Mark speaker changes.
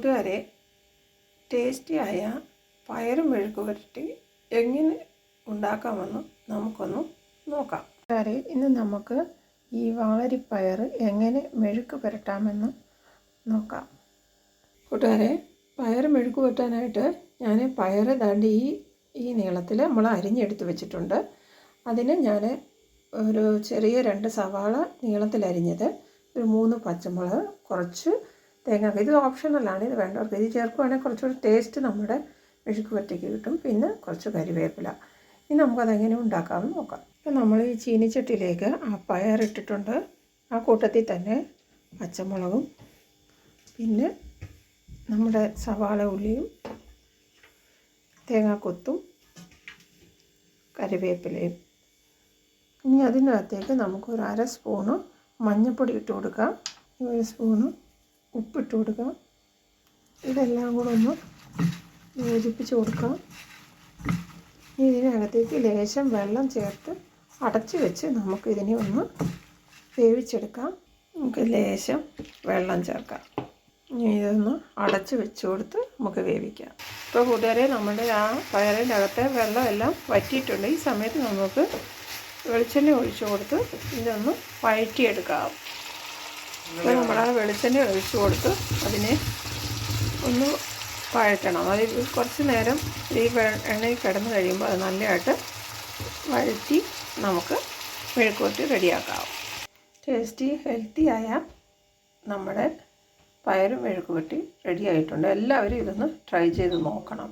Speaker 1: കൂട്ടുകാരെ ടേസ്റ്റിയായ പയറും മെഴുക്ക് പുരട്ടി എങ്ങനെ ഉണ്ടാക്കാമെന്ന് നമുക്കൊന്ന് നോക്കാം. കൂട്ടുകാരെ ഇന്ന് നമുക്ക് ഈ വാളരിപ്പയർ എങ്ങനെ മെഴുക്ക് പുരട്ടാമെന്ന് നോക്കാം. കൂട്ടുകാരെ പയർ മെഴുക്ക് പുരട്ടാനായിട്ട് ഞാൻ പയർ ദാണ്ട് ഈ ഈ നീളത്തിൽ നമ്മൾ അരിഞ്ഞെടുത്ത് വെച്ചിട്ടുണ്ട്. അതിന് ഞാൻ ഒരു ചെറിയ രണ്ട് സവാള നീളത്തിൽ അരിഞ്ഞത് ഒരു മൂന്ന് പച്ചമുളക് കുറച്ച് തേങ്ങ ഇത് ഓപ്ഷണലാണ് ഇത് വേണ്ടവർക്ക് ഇത് ചേർക്കുവാണെങ്കിൽ കുറച്ചുകൂടി ടേസ്റ്റ് നമ്മുടെ മെഴുക്ക് കിട്ടും. പിന്നെ കുറച്ച് കരിവേപ്പില. ഇനി നമുക്കതെങ്ങനെ ഉണ്ടാക്കാമെന്ന് നോക്കാം. ഇപ്പം നമ്മൾ ഈ ചീനിച്ചട്ടിയിലേക്ക് ആ പയറിട്ടിട്ടുണ്ട് ആ കൂട്ടത്തിൽ തന്നെ പച്ചമുളകും പിന്നെ നമ്മുടെ സവാള ഉള്ളിയും തേങ്ങാക്കൊത്തും കരിവേപ്പിലയും. ഇനി അതിനകത്തേക്ക് നമുക്കൊരു അര സ്പൂണ് മഞ്ഞൾപ്പൊടി ഇട്ട് കൊടുക്കാം. ഒരു സ്പൂണ് ഉപ്പിട്ട് കൊടുക്കാം. ഇതെല്ലാം കൂടെ ഒന്ന് യോജിപ്പിച്ച് കൊടുക്കാം. ഇനി ഇതിനകത്തേക്ക് ലേശം വെള്ളം ചേർത്ത് അടച്ച് വെച്ച് നമുക്ക് ഇതിനെ ഒന്ന് വേവിച്ചെടുക്കാം. നമുക്ക് ലേശം വെള്ളം ചേർക്കാം. ഇനി ഇതൊന്ന് അടച്ച് വെച്ച് കൊടുത്ത് നമുക്ക് വേവിക്കാം. ഇപ്പോൾ കൂട്ടുകാരെ നമ്മുടെ ആ പയറിന്റെ അകത്തെ വെള്ളമെല്ലാം വറ്റിയിട്ടുണ്ട്. ഈ സമയത്ത് നമുക്ക് വെളിച്ചെണ്ണ ഒഴിച്ചു കൊടുത്ത് ഇതൊന്ന് വഴറ്റിയെടുക്കാം. ഇപ്പോൾ നമ്മൾ ആ വെളിച്ചെണ്ണ ഒഴിച്ചു കൊടുത്ത് അതിനെ ഒന്ന് വഴറ്റണം. അത് കുറച്ച് നേരം ഈ എണ്ണയിൽ കിടന്ന് കഴിയുമ്പോൾ അത് നല്ലതായിട്ട് വഴറ്റി നമുക്ക് മെഴുക്കോട്ട് റെഡിയാക്കാം. ടേസ്റ്റി ഹെൽത്തി ആയ നമ്മുടെ പയറും മെഴുക്കുപെട്ടി റെഡിയായിട്ടുണ്ട്. എല്ലാവരും ഇതൊന്ന് ട്രൈ ചെയ്ത് നോക്കണം.